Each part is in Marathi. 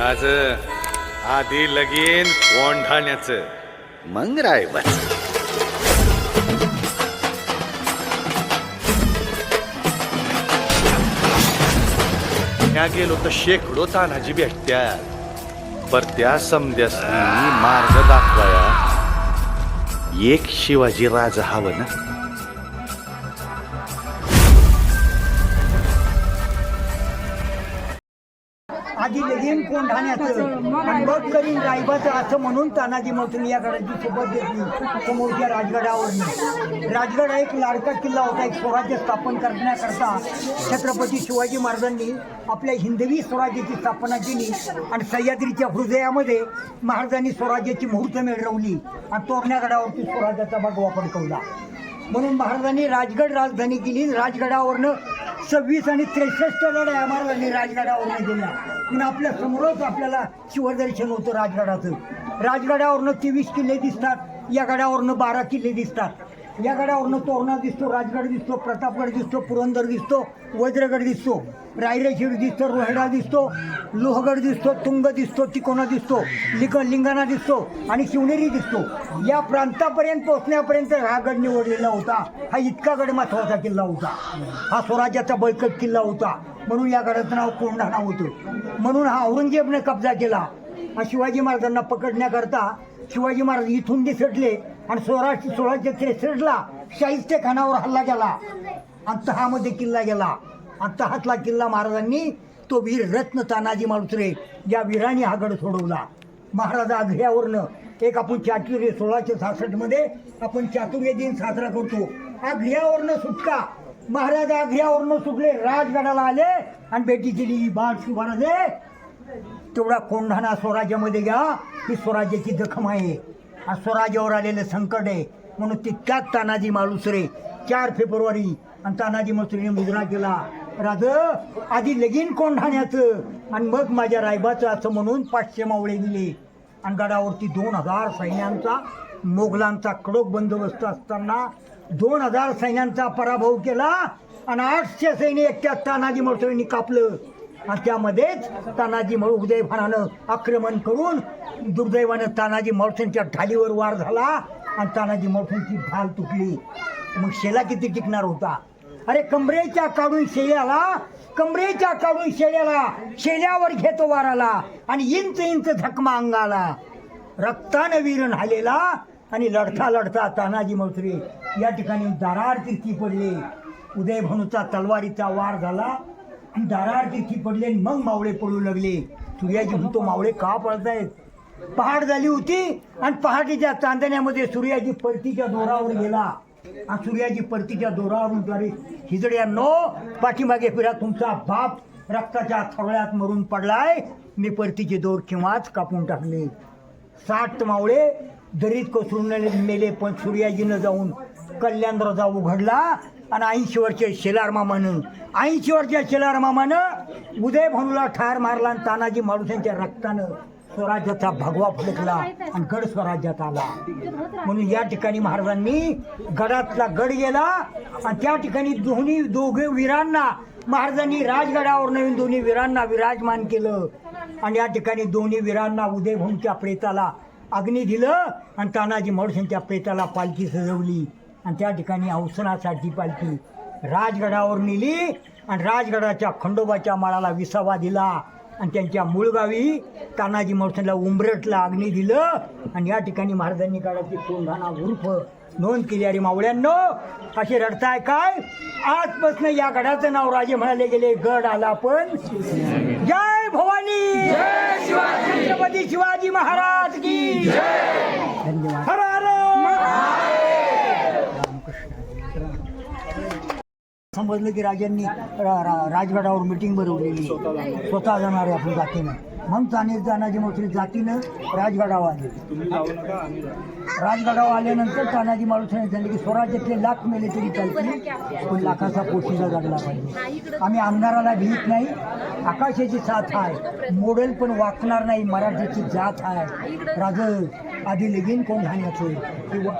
राज आधी लगीन कोंढाण्याचं. मग रायबाच त्या गेलो तर शेकडो तानाजी भेटत्यात. पर त्या समद्यासनी मार्ग दाखवाया. एक शिवाजी राजा हवं ना? कोंढाण्याचं आणि मग करीन रायबाचं असं म्हणून तानाजी मोठून या गडाची सोबत घेतली. समोरच्या राजगडावरून. राजगड हा एक लाडका किल्ला होता एक स्वराज्य स्थापन करण्याकरता छत्रपती शिवाजी महाराजांनी आपल्या हिंदवी स्वराज्याची स्थापना केली आणि सह्याद्रीच्या हृदयामध्ये महाराजांनी स्वराज्याची मुहूर्त मिळवली आणि तोरणा गडावरती स्वराज्याचा भगवा फडकवला. म्हणून महाराजांनी राजगड राजधानी केली. राजगडावरनं सव्वीस आणि त्रेसष्ट लढाया महाराजांनी राजगडावरनं केल्या पण आपल्या समोरच आपल्याला शिवदर्शन होतं राजगडाचं. राजगडावरनं तेवीस किल्ले दिसतात या गडावरनं बारा किल्ले दिसतात. या गडावरनं तोरणा दिसतो राजगड दिसतो प्रतापगड दिसतो पुरंदर दिसतो वज्रगड दिसतो रायरेशिड दिसतो रोहेडा दिसतो लोहगड दिसतो तुंग दिसतो तिकोना दिसतो लिक लिंगाणा दिसतो आणि शिवनेरी दिसतो. या प्रांतापर्यंत पोहोचण्यापर्यंत हा गड निवडलेला होता. हा इतका गड महत्त्वाचा किल्ला होता. हा स्वराज्याचा बळकट किल्ला होता. म्हणून या गडाचं नाव कोंढाणा होतं. म्हणून हा औरंगजेबने कब्जा केला. हा शिवाजी महाराजांना पकडण्याकरता शिवाजी महाराज इथून दिसटले आणि सोळाशे सोळाशे त्रेसष्टला शाहिस्ते खानावर हल्ला केला. आणि तहामध्ये किल्ला गेला. आणि तहातला किल्ला महाराजांनी तो वीर रत्न तानाजी मालुसरे या वीराने हा गड सोडवला. महाराजा आघ्र्यावरनं एक आपण चातुर्य सोळाशे सहासष्टमध्ये आपण चातुर्य दिन साजरा करतो. आघ्र्यावरनं सुटका. महाराजा आघ्र्यावरनं सुटले. राजगडाला आले आणि भेटी दिली. बाळ शिवराजे तेवढा कोंढाणा स्वराज्यामध्ये घ्या ही स्वराज्याची जखम आहे. हा स्वराज्यावर आलेलं संकट आहे. म्हणून तितक्याच तानाजी मालुसरे चार फेब्रुवारी आणि तानाजी मालुसरेने मुजरा केला. राज आधी लगीन कोंढाण्याचं आणि मग माझ्या रायबाचं असं म्हणून पाचशे मावळे दिले. आणि गडावरती दोन हजार सैन्यांचा मोगलांचा कडक बंदोबस्त असताना दोन हजार सैन्यांचा पराभव केला आणि आठशे सैन्य एकट्या तानाजी मसुरींनी कापलं. आणि त्यामध्येच तानाजी मळ उदयभानानं आक्रमण करून दुर्दैवानं तानाजी मळसेंच्या ढालीवर वार झाला आणि तानाजी मळसेंची ढाल तुटली. मग शेला किती टिकणार होता. अरे कमरेच्या काढून शेळ्याला कमरेच्या काढून शेळ्याला शेळ्यावर घेतो वाराला आणि इंच इंच झकमा अंगाला. रक्तानं वीर न्हालेला आणि लढता लढता तानाजी मळसरे या ठिकाणी दारार तिरकी पडले. उदयभानूचा तलवारीचा वार झाला दारार तिथी पडले आणि मग मावळे पडू लागले. सूर्याजी म्हणतो मावळे का पडतायत पहाड झाली होती आणि पहाटेच्या चांदण्यामध्ये सूर्याजी परतीच्या दोरावर गेला. असुर्याची सूर्याजी परतीच्या दोरावरून द्वारे हिजड्या नो पाठीमागे फिरा तुमचा बाप रक्ताच्या थवळ्यात मरून पडलाय. मी परतीचे दोर केव्हाच कापून टाकले? साठ मावळे दरीत कोसळून मेले पण सूर्याजीनं जाऊन कल्याण दरवाजा उघडला आणि ऐंशी वर्षे शेलार मामानं ऐंशी वर्षे शेलार मामानं उदय भानूला ठार मारला आणि तानाजी माणूसांच्या रक्तानं. स्वराज्याचा भगवा फडकला आणि गड स्वराज्यात आला. म्हणून या ठिकाणी महाराजांनी गडातला गड गेला आणि त्या ठिकाणी दोन्ही दोघे वीरांना महाराजांनी राजगडावर नवीन दोन्ही वीरांना विराजमान केलं. आणि या ठिकाणी दोन्ही वीरांना उदयभूमच्या प्रेताला अग्नी दिलं आणि तानाजी मोडसेंच्या प्रेताला पालखी सजवली. आणि त्या ठिकाणी औसनासाठी पालखी राजगडावर नेली आणि राजगडाच्या खंडोबाच्या माळाला विसावा दिला. आणि त्यांच्या मूळगावी तानाजी मोडसेंना उंबरटला अग्नी दिलं आणि या ठिकाणी महाराजांनी काळाची कोंढाणा उर्फ नोंद केली. अरे मावळ्यांनो असे रडताय काय? आजपासून या गडाचं नाव राजे म्हणाले गेले गड आला पण जय भवानी. छत्रपती शिवाजी महाराज की धन्यवाद हर हर समजलं की राजांनी रा- रा- राजगडावर मिटिंग भरवलेली. स्वतः जाणार आहे आपण जातीनं. मग जाणे तानाजी मालुसरे जातीनं राजगडावर आले. राजगडावर आल्यानंतर तानाजी मालुसरे सांगितले की स्वराज्यातले लाख मेले तरी चालतील पण लाखाचा पोशीला जगला पाहिजे. आम्ही आमदाराला भीत नाही आकाशाची साथ आहे. मोडेल पण वाकणार नाही मराठीची जात आहे. राज आधी लगीन कोण घाण्याचं?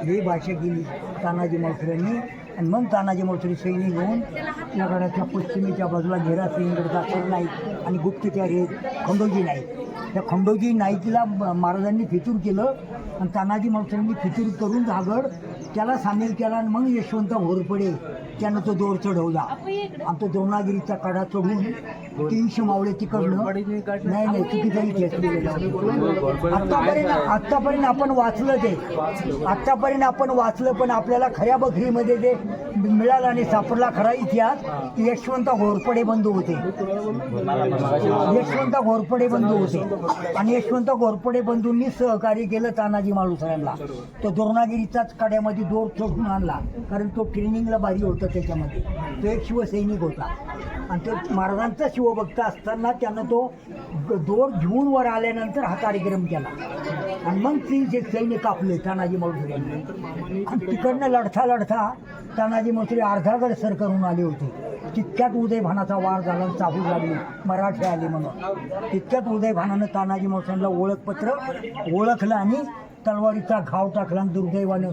हे भाषा केली तानाजी मालुसऱ्यांनी आणि मग तानाजी मालुसरे सैनिक घेऊन या गडाच्या पश्चिमेच्या बाजूला घेरा सैनिकडचा सर नाही आणि गुप्तचारी खंडोजी नाईक त्या खंडोजी नाईकला म- महाराजांनी फितूर केलं आणि तानाजी मावसांनी फितूर करून झागड त्याला सामील केला आणि मग यशवंत होरपडे त्यानं तो दोर चढवला. आणि तो द्रोणागिरीचा कडा चढून तीनशे मावळे तिकडनं नाही नाही चुकीचा इतिहास लिहिलेला. आतापर्यंत आतापर्यंत आपण वाचलं ते. आतापर्यंत आपण वाचलं पण आपल्याला खऱ्या बखरीमध्ये जे मिळाला आणि सापडला खरा इतिहास ते यशवंत घोरपडे बंधू होते. यशवंत घोरपडे बंधू होते. आणि यशवंत घोरपडे बंधूंनी सहकार्य केलं तानाजी मालुसऱ्यांना तो द्रोणागिरीचाच कड्यामध्ये दोर चढून आणला कारण तो ट्रेनिंगला भारी होता. त्याच्यामध्ये. तो एक शिवसैनिक होता. आणि तो महाराजांचा शिवभक्त असताना त्यानं तो दोर घेऊन वर आल्यानंतर हा कार्यक्रम केला. आणि मग तीनशे सैन्य कापले तानाजी मालुसरे आणि तिकडनं लढता लढता तानाजी मालुसरे अर्धागड सर करून आले होते. तितक्यात उदयभानाचा वार झाला चाहू चाहूल लागली मराठे आले म्हणून. तितक्यात उदयभानानं तानाजी मावसांना ओळखपत्र ओळखलं आणि तलवारीचा घाव टाकला आणि दुर्दैवानं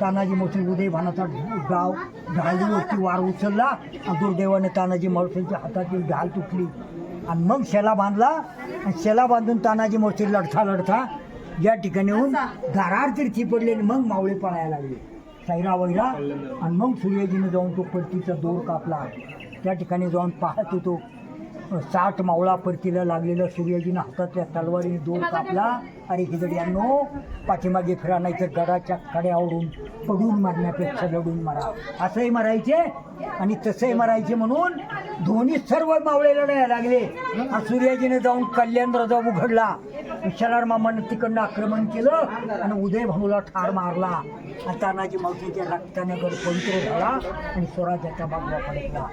तानाजी मावशी उदयभानाचा गाव ढालीवरती वार उचलला आणि दुर्दैवानं तानाजी मावसांच्या हातातील ढाल तुटली. आणि मग शेला बांधला आणि शेला बांधून तानाजी मावशी लढता लढता या ठिकाणी येऊन दारार तिरची पडले आणि मग मावळे पळायला लागले. सैरा वैरा आणि मग सूर्यजीने जाऊन तो परतीचा दोर कापला. त्या ठिकाणी जाऊन पाहत होतो. साठ मावळा परतीला लागलेलं सूर्यजीनं हातातल्या तलवारीने दोन कापला. अरे हिजड्यांनो पाठीमागे फिरा नाही तर गडाच्या कड्यावरून पडून मारण्यापेक्षा लढून मारा. असंही मारायचे आणि तसंही मारायचे म्हणून दोन्ही सर्व मावळे लढायला लागले. आणि सूर्याजीने जाऊन कल्याण रजा उघडला. विशालार मामानं तिकडनं आक्रमण केलं आणि उदय भाऊला ठार मारला. आणि तानाजी मावशीच्या रक्ताने गड पवित्र झाला आणि स्वराज्याचा बाबा पडला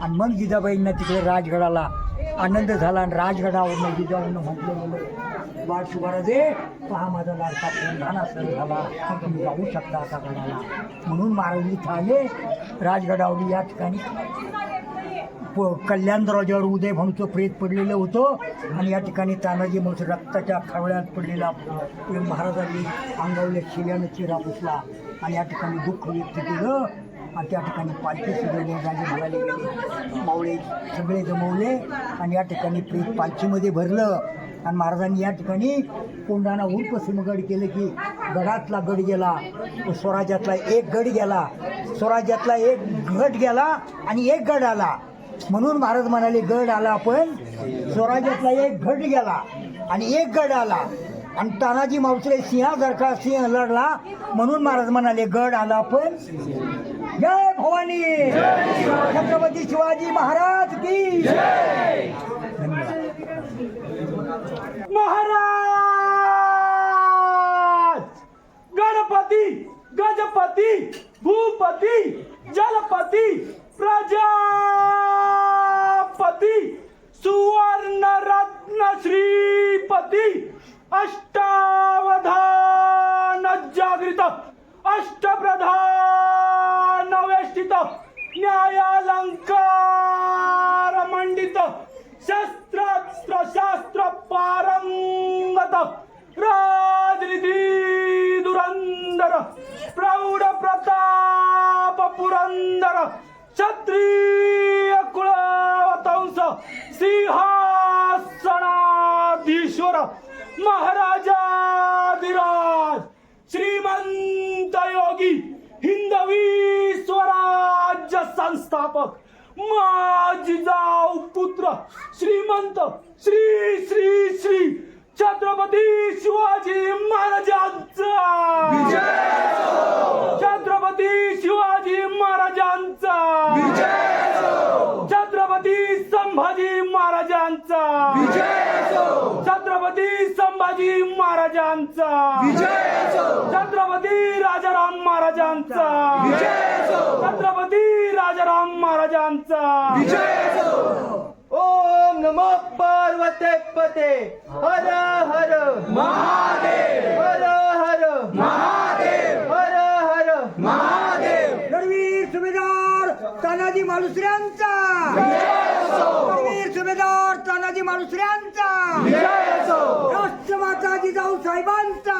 आणि मग जिजाबाईंना तिकडे राजगडाला आनंद झाला आणि राजगडावरनं जिजाऊन म्हटलं गेलं वाट दे पहा माझा लाडका पुन्हा सण झाला. तुम्ही जाऊ शकता आता गडाला म्हणून महाराज ठाणे राजगडावली या ठिकाणी प- कल्याण दरवाज्यावर उदय भाऊचं प्रेत पडलेलं होतं आणि या ठिकाणी तानाजी मग रक्ताच्या खावळ्यात पडलेला महाराजांनी अंगावल्या शिल्यानं चिरा पुसला आणि या ठिकाणी दुःख व्यक्त केलं आणि त्या ठिकाणी पालखी सजवली राजे म्हणाले गेले मावळे सगळे जमवले आणि या ठिकाणी प्रेत पालखीमध्ये भरलं. आणि महाराजांनी या ठिकाणी कोंडाना उर्फ सिमगड केलं की गडातला गड गेला स्वराज्यातला एक गड गेला स्वराज्यातला एक गट गेला आणि एक गड आला. म्हणून महाराज म्हणाले गड आला पण स्वराज्यातला एक घट गेला आणि एक गड आला. आणि तानाजी मावसरे सिंहासारखा सिंह लढला म्हणून महाराज म्हणाले गड आला पण जय भवानी. छत्रपती शिवाजी महाराज की महाराज! गणपती गजपती भूपती जलपती प्रजापती सुवर्ण रत्न श्रीपती अष्टावधान जागृत अष्टप्रधान वेष्टित न्यायालंक महाराजा विराज श्रीमंत योगी हिंदवी स्वराज्य संस्थापक माझी पुत्र श्रीमंत श्री श्री श्री छत्रपती शिवाजी महाराजांचा छत्रपती शिवाजी महाराजांचा छत्रपती संभाजी महाराजांचा छत्रपती संभाजी महाराजांचा. छत्रपती राजाराम महाराजांचा. छत्रपती राजाराम महाराजांचा. ओम नमो पार्वते पते. हर हर. महादेव. हर हर. महादेव. हर हर. रणवीर सुभेदार तानाजी मालुसऱ्यांचा. रणवीर सुभेदार तानाजी मालुसऱ्यांचा. राष्ट्रमाता जिजाऊ साहेबांचा.